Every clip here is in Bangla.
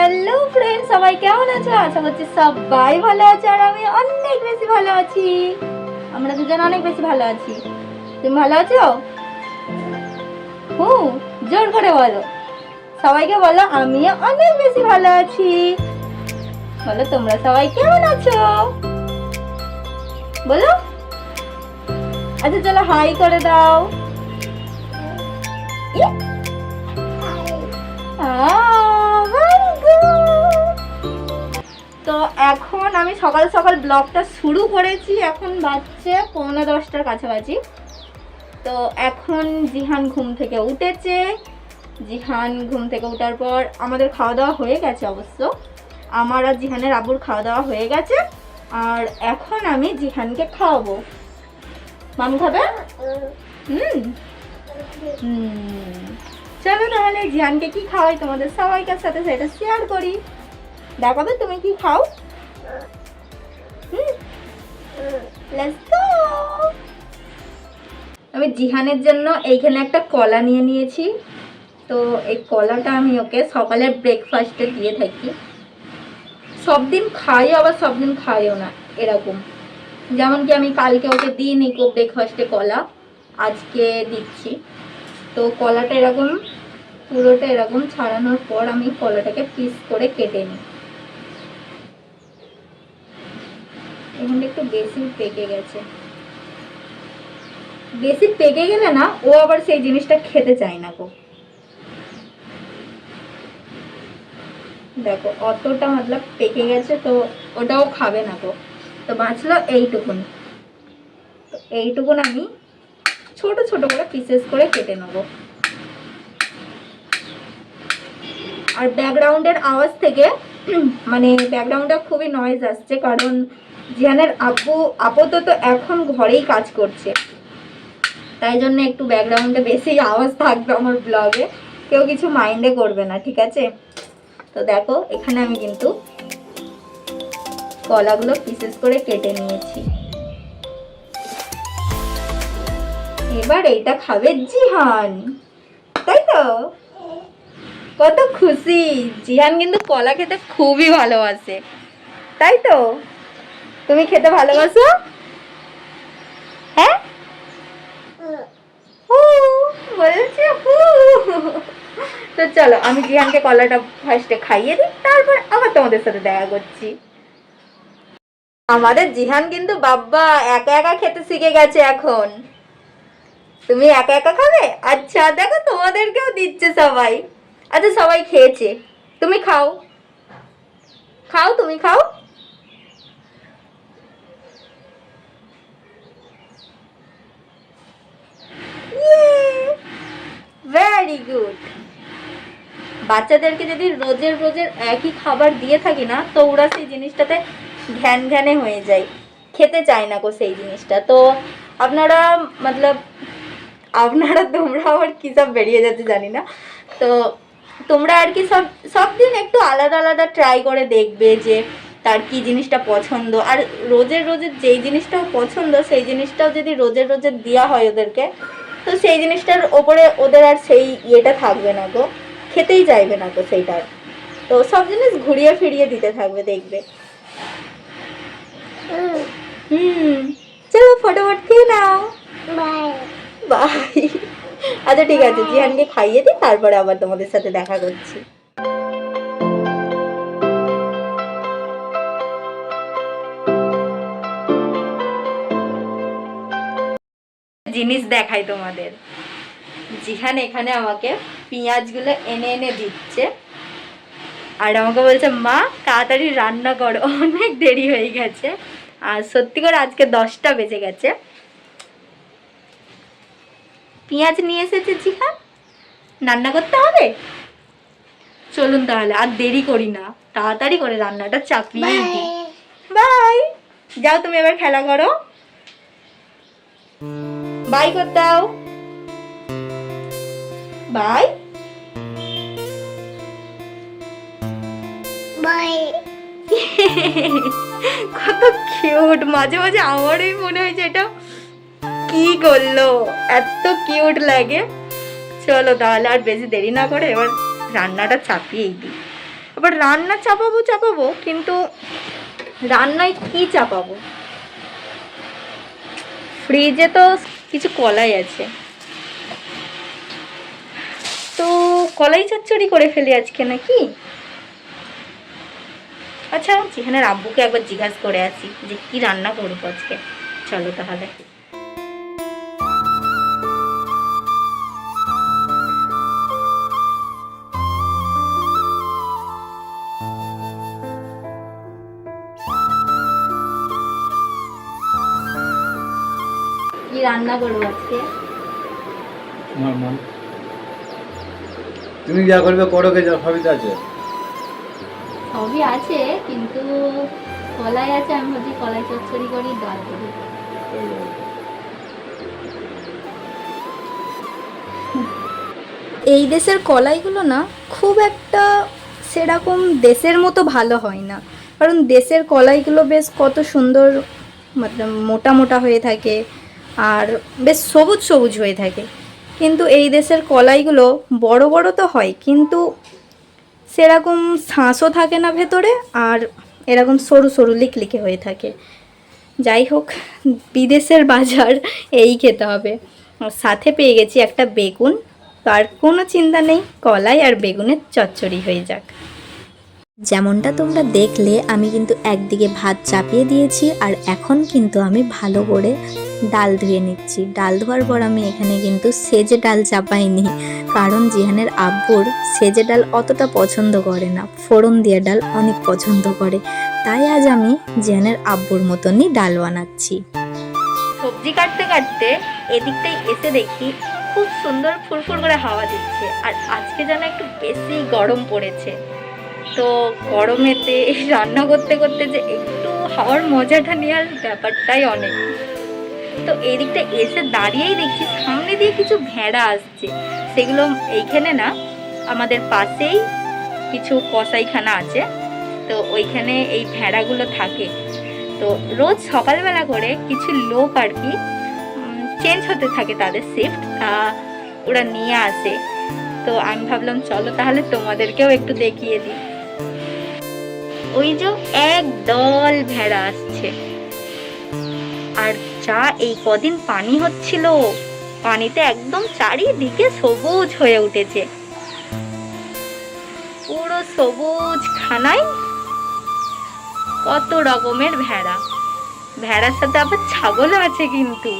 হ্যালো ফ্রেন্ড সবাই কেমন আছো? আশা করছি সবাই ভালো আছে আর আমি অনেক বেশি ভালো আছি। আমরা দুজন অনেক বেশি ভালো আছি। তুমি ভালো আছো? হুম, জোর করে বলো। সবাইকে বলো, আমিও অনেক বেশি ভালো আছি। বলো, তোমরা সবাই কেমন আছো? বলো। আচ্ছা চলো হাই করে দাও। ইয়ে। তো এখন আমি সকাল সকাল ব্লগটা শুরু করেছি। এখন বাজছে পৌনে দশটার কাছাকাছি। তো এখন জিহান ঘুম থেকে উঠেছে। জিহান ঘুম থেকে উঠার পর আমাদের খাওয়া দাওয়া হয়ে গেছে অবশ্য। আমার আর জিহানের আবুর খাওয়া দাওয়া হয়ে গেছে। আর এখন আমি জিহানকে খাওয়াবো। মাম খাবে? হুম। হুম। চলো তাহলে জিহানকে কি খাওয়াই তোমাদের সবাইকার সাথে সেটা শেয়ার করি। দেখাবে তুমি কি খাও? আমি জিহানের জন্য এইখানে একটা কলা নিয়ে নিয়েছি। তো এই কলাটা আমি ওকে সকালের ব্রেকফাস্টে দিয়ে থাকি। সব দিন খাই আবার সব দিন খাইও না, এরকম। যেমন কি আমি কালকে ওকে দিইনি কো ব্রেকফাস্টে কলা, আজকে দিচ্ছি। তো কলাটা এরকম, পুরোটা এরকম ছাড়ানোর পর আমি কলাটাকে পিস করে কেটে নিই। এখানটা একটু বেশি পেকে গেছে। বেশি পেকে গেলে না, ও আবার সেই জিনিসটা খেতে চায় না গো। দেখো, অতটা মতলব পেকে গেছে তো ওটাও খাবে না গো। তো বাঁচলো এইটুকুন। তো এইটুকুন আমি ছোট ছোট করে পিসেস করে কেটে নেব। আর ব্যাকগ্রাউন্ডের আওয়াজ থেকে মানে ব্যাকগ্রাউন্ডে খুবই নয়েজ আসছে, কারণ জিয়ানের আপু আপাতত এখন ঘরেই কাজ করছে। তাই জন্য একটু ব্যাকগ্রাউন্ডে বেশি আওয়াজ থাকবে আমার ব্লগে কেউ কিছু মাইন্ডে করবে না, ঠিক আছে? তো দেখো, এখানে আমি কিন্তু কলাগুলো পিসেস করে কেটে নিয়েছি। এবার এইটা খাবে জিহান। তাই তো? কত খুশি। জিহান কিন্তু কলা খেতে খুবই ভালোবাসে। তাই তো? তুমি খেতে ভালোবাসো? হ্যাঁ? বলছে। তো চলো, আমি জিহানকে কলাটা ফার্স্টে খাইয়ে দিই, তারপর আবার তোমাদের সাথে দেখা করছি। আমাদের জিহান কিন্তু বাব্বা, একা একা খেতে শিখে গেছে এখন। তুমি একা একা খাবে? আচ্ছা দেখো তোমাদেরকেও দিচ্ছে সবাই। আচ্ছা সবাই খেয়েছে। তুমি খাও। খাও, তুমি খাও। গুড বাচ্চাদেরকে যদি রোজের রোজের একই খাবার দিয়ে থাকি না, তো ওরা সেই জিনিসটাতে ঘ্যান ঘ্যানে হয়ে যায়। খেতে চায় না গো সেই জিনিসটা। তো আপনারা মতলব, আপনারা তোমরা আবার কী সব বেরিয়ে যাচ্ছে জানি না। তো তোমরা আর কি সব সব দিন একটু আলাদা আলাদা ট্রাই করে দেখবে যে তার কি জিনিসটা পছন্দ। আর রোজের রোজের যেই জিনিসটাও পছন্দ, সেই জিনিসটাও যদি রোজের রোজের দেওয়া হয় ওদেরকে তো সেই জিনিসটার ওপরে ওদের আর সেই ইয়েটা থাকবে না গো। খেতেই চাইবে না তো সেইটার। তো সব জিনিস ঘুরিয়ে ফিরিয়ে দিতে থাকবে দেখবে। হুম। চলো ফটোফট খেয়ে নাও। বাই আচ্ছা ঠিক আছে জিহানকে খাইয়ে দিই তারপরে আবার তোমাদের সাথে দেখা করছি। জিনিস দেখাই তোমাদের। জিহান এখানে আমাকে পেঁয়াজগুলো এনে এনে দিচ্ছে। আর আমাকে বলছে মা তাড়াতাড়ি রান্না করো। অনেক দেরি হয়ে গেছে। আর সত্যি করে আজকে দশটা বেজে গেছে। পেঁয়াজ নিয়ে এসেছে জিহান? রান্না করতে হবে? চলুন তাহলে আর দেরি করি না। তাড়াতাড়ি করে রান্নাটা চাপিয়ে দিই। বাই। যাও তুমি এবার খেলা করো। বাই করে দাও। বাই। বাই। কত কিউট। মাঝে মাঝে আমারই মনে হয় যে এটা কি করল? এত কিউট লাগে। চলো তাহলে আর বেশি দেরি না করে এবার রান্নাটা চাপিয়েই দিই। আবার রান্না চাপাবো চাপাবো কিন্তু রান্নায় কি চাপাবো? ফ্রিজে তো কিছু কলাই আছে। তো কলাই চচ্চড়ি করে ফেলি আজকে নাকি? আচ্ছা যেখানে আব্বুকে একবার জিজ্ঞাসা করে আসি যে কি রান্না করব আজকে। চলো তাহলে। রান্না করব আজকে। তোমার মন। তুমি যা করবে করো কে যা সবই আছে। সবই আছে কিন্তু কলাই আছে আমি ভাবছি কলাই চচ্চড়ি করি ডাল করি। এই দেশের কলাইগুলো না খুব একটা সেরকম দেশের মতো ভালো হয় না। কারণ দেশের কলাইগুলো বেশ কত সুন্দর মতলব মোটা মোটা হয়ে থাকে। আর বেশ সবুজ সবুজ হয়ে থাকে। কিন্তু এই দেশের কলাইগুলো বড় বড় তো হয়, কিন্তু সেরকম শাঁসও থাকে না ভেতরে আর এরকম সরু সরু লিকলিকে হয়ে থাকে। যাই হোক, বিদেশের বাজার এই খেতে হবে। সাথে পেয়ে গেছি একটা বেগুন। তো আর কোনো চিন্তা নেই, কলাই আর বেগুনের চচ্চড়ি হয়ে যাক। যেমনটা তোমরা দেখলে, আমি কিন্তু একদিকে ভাত চাপিয়ে দিয়েছি আর এখন কিন্তু আমি ভালো করে ডাল ধুয়ে নিচ্ছি। ডাল ধোয়ার পর আমি এখানে কিন্তু সেজে ডাল চাপাইনি। কারণ জিহানের আব্বুর সেজে ডাল অতটা পছন্দ করে না। ফোড়ন দিয়ে ডাল অনেক পছন্দ করে। তাই আজ আমি জিহানের আব্বুর মতনই ডাল বানাচ্ছি। সবজি কাটতে কাটতে এদিকটাই এসে দেখি খুব সুন্দর ফুরফুর করে হাওয়া দিচ্ছে। আর আজকে যেন একটু বেশি গরম পড়েছে। তো গরমেতে রান্না করতে করতে যে একটু হাওয়ার মজাটা নেওয়ার ব্যাপারটাই অনেক। তো এই দিকটা এসে দাঁড়িয়েই দেখছি সামনে দিয়ে কিছু ভেড়া আসছে। সেগুলো এইখানে না, আমাদের পাশেই কিছু কসাইখানা আছে। তো ওইখানে এই ভেড়াগুলো থাকে। তো রোজ সকালবেলা করে কিছু লোক আর কি চেঞ্জ হতে থাকে তাদের শিফট ওরা নিয়ে আসে। তো আমি ভাবলাম, চলো তাহলে তোমাদেরকেও একটু দেখিয়ে দিই। ওই যে এক দল ভেড়া আসছে। আর যা এই কদিন পানি হচ্ছিল, পানিতে একদম চারিদিকে সবুজ হয়ে উঠেছে। পুরো সবুজ খানায় কত রকমের ভেড়া। ভেড়ার সাথে আবার ছাগলও আছে কিন্তু।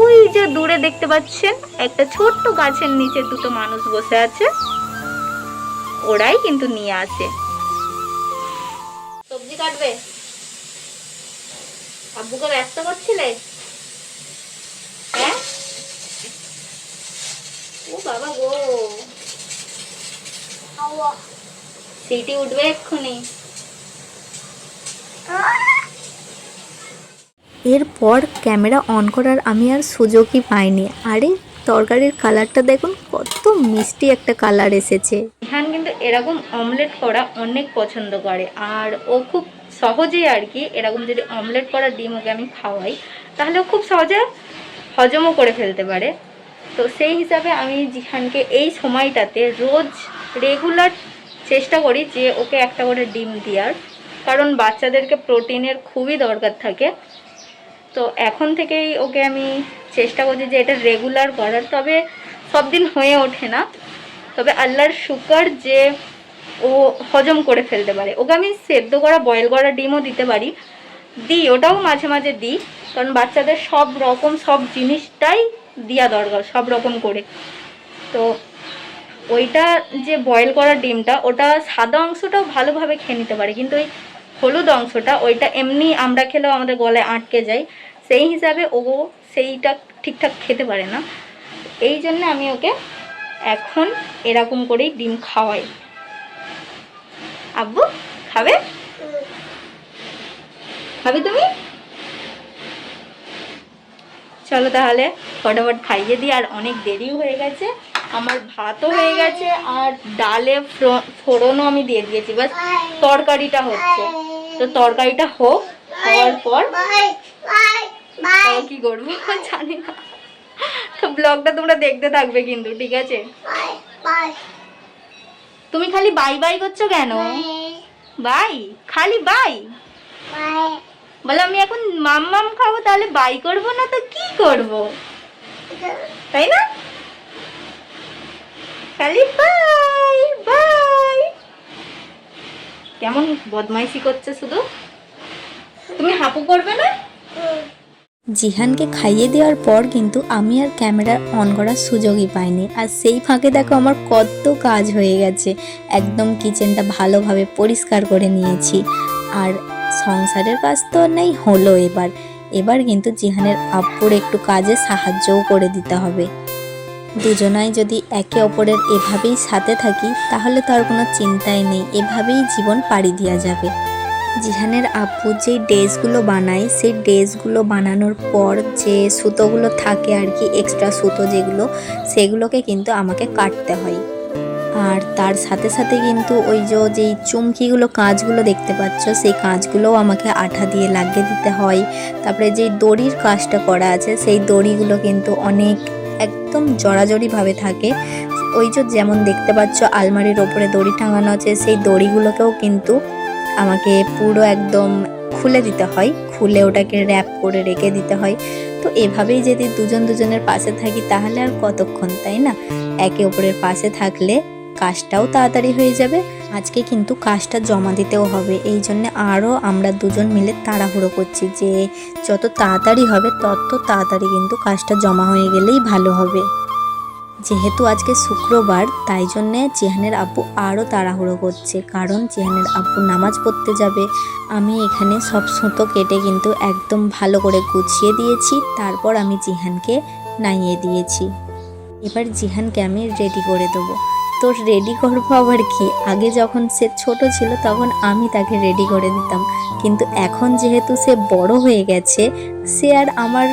ওই যে দূরে দেখতে পাচ্ছেন, একটা ছোট্ট গাছের নিচে দুটো মানুষ বসে আছে। ওরাই কিন্তু নিয়ে আসে। কাটবে? আব্বুকে ব্যস্ত করছিলে? হ্যাঁ? ও বাবা গো। সিটি উঠবে এক্ষুনি। এরপর ক্যামেরা অন করার আমি আর সুযোগই পাইনি। আরে তরকারির কালারটা দেখুন কত মিষ্টি একটা কালার এসেছে। এরকম অমলেট করা অনেক পছন্দ করে। আর ও খুব সহজেই আর কি এরকম যদি অমলেট করা ডিম ওকে আমি খাওয়াই, তাহলে খুব সহজে হজমও করে ফেলতে পারে। তো সেই হিসাবে আমি জিহানকে এই সময়টাতে রোজ রেগুলার চেষ্টা করি যে ওকে একটা করে ডিম দেওয়ার। কারণ বাচ্চাদেরকে প্রোটিনের খুবই দরকার থাকে। তো এখন থেকেই ওকে আমি চেষ্টা করছি যে এটা রেগুলার করার। তবে সব দিন হয়ে ওঠে না। তবে আল্লাহর শুকর যে ও হজম করে ফেলতে পারে। ওকে আমি সেদ্ধ করা বয়েল করা ডিমও দিতে পারি। দিই, ওটাও মাঝে মাঝে দিই, কারণ বাচ্চাদের সব রকম, সব জিনিসটাই দেওয়া দরকার, সব রকম করে। তো ওইটা যে বয়েল করা ডিমটা, ওটা সাদা অংশটাও ভালোভাবে খেয়ে নিতে পারে, কিন্তু ওই হলুদ অংশটা, ওইটা এমনি আমরা খেলেও আমাদের গলায় আটকে যায়। সেই হিসাবে ও সেইটা ঠিকঠাক খেতে পারে না। এই জন্য আমি ওকে এখন এরকম করেই ডিম খাওয়াই। আব্বু খাবে? খাবে তুমি? চলো তাহলে ফটাফট খাইয়ে দিই আর অনেক দেরিও হয়ে গেছে। আমার ভাতও হয়ে গেছে আর ডালে ফোড়নও আমি দিয়ে দিয়েছি। বাস তরকারিটা হচ্ছে। তো তরকারিটা হোক হওয়ার পর। কি করব? জানি না। ব্লগটা তোমরা দেখতে থাকবে কিন্তু, ঠিক আছে? তুমি খালি বাই বাই করছ কেন? বাই খালি বাই বলে, আমি এখন মাম মাম খাব, তাহলে বাই করব না তো কি করব? তাই না? খালি বাই বাই কেমন বদমাইশি করছে শুধু? তুমি হাপু করবে না? জিহানকে খাইয়ে দেওয়ার পর কিন্তু আমি আর ক্যামেরা অন করার সুযোগই পাইনি। আর সেই ফাঁকে দেখো আমার কত কাজ হয়ে গেছে। একদম কিচেনটা ভালোভাবে পরিষ্কার করে নিয়েছি। আর সংসারের কাজ তো নেই, হলো এবার। এবার কিন্তু জিহানের আব্বুর একটু কাজে সাহায্যও করে দিতে হবে। দুজনাই যদি একে অপরের এভাবেই সাথে থাকি, তাহলে তো আর কোনো চিন্তাই নেই। এভাবেই জীবন পাড়ি দেওয়া যাবে। জিহানের আপু যেই ড্রেসগুলো বানায়, সেই ড্রেসগুলো বানানোর পর যে সুতোগুলো থাকে আর কি এক্সট্রা সুতো যেগুলো, সেগুলোকে কিন্তু আমাকে কাটতে হয়। আর তার সাথে সাথে কিন্তু ওই যে, যেই চুমকিগুলো কাঁচগুলো দেখতে পাচ্ছ, সেই কাঁচগুলোও আমাকে আঠা দিয়ে লাগিয়ে দিতে হয়। তারপরে যেই দড়ির কাজটা করা আছে, সেই দড়িগুলো কিন্তু অনেক একদম জড়াজড়িভাবে থাকে। ওই যে যেমন দেখতে পাচ্ছ, আলমারির ওপরে দড়ি টাঙানো আছে, সেই দড়িগুলোকেও কিন্তু আমাকে পুরো একদম খুলে দিতে হয়, খুলে ওটাকে র্যাপ করে রেখে দিতে হয়। তো এভাবেই যদি দুজন দুজনের পাশে থাকি তাহলে আর কতক্ষণ, তাই না? একে অপরের পাশে থাকলে কাজটাও তাড়াতাড়ি হয়ে যাবে। আজকে কিন্তু কাজটা জমা দিতেও হবে। এই জন্য আরও আমরা দুজন মিলে তাড়াহুড়ো করছি যে, যত তাড়াতাড়ি হবে তত তাড়াতাড়ি কিন্তু কাজটা জমা হয়ে গেলেই ভালো হবে। যেহেতু আজকে শুক্রবার, তাই জন্যে জিহানের আব্বু আরও তাড়াহুড়ো করছে। কারণ জেহানের আব্বু নামাজ পড়তে যাবে। আমি এখানে সব সুতো কেটে কিন্তু একদম ভালো করে গুছিয়ে দিয়েছি। তারপর আমি জিহানকে নাইয়ে দিয়েছি। এবার জিহানকে আমি রেডি করে দেবো। তো রেডি করব আবার কি? আগে যখন সে ছোট ছিল তখন আমি তাকে রেডি করে দিতাম। কিন্তু এখন যেহেতু সে বড় হয়ে গেছে, সে আর আমার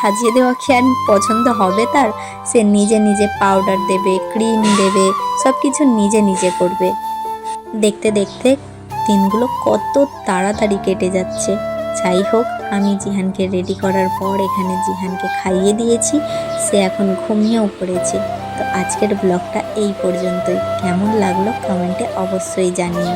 সাজিয়ে দেওয়া আর পছন্দ হবে তার? সে নিজে নিজে পাউডার দেবে ক্রিম দেবে সব কিছু নিজে নিজে করবে। দেখতে দেখতে দিনগুলো কত তাড়াতাড়ি কেটে যাচ্ছে। যাই হোক আমি জিহানকে রেডি করার পর এখানে জিহানকে খাইয়ে দিয়েছি। সে এখন ঘুমিয়েও পড়েছে। তো আজকের ব্লগটা এই পর্যন্তই। কেমন লাগল কমেন্টে অবশ্যই জানিও।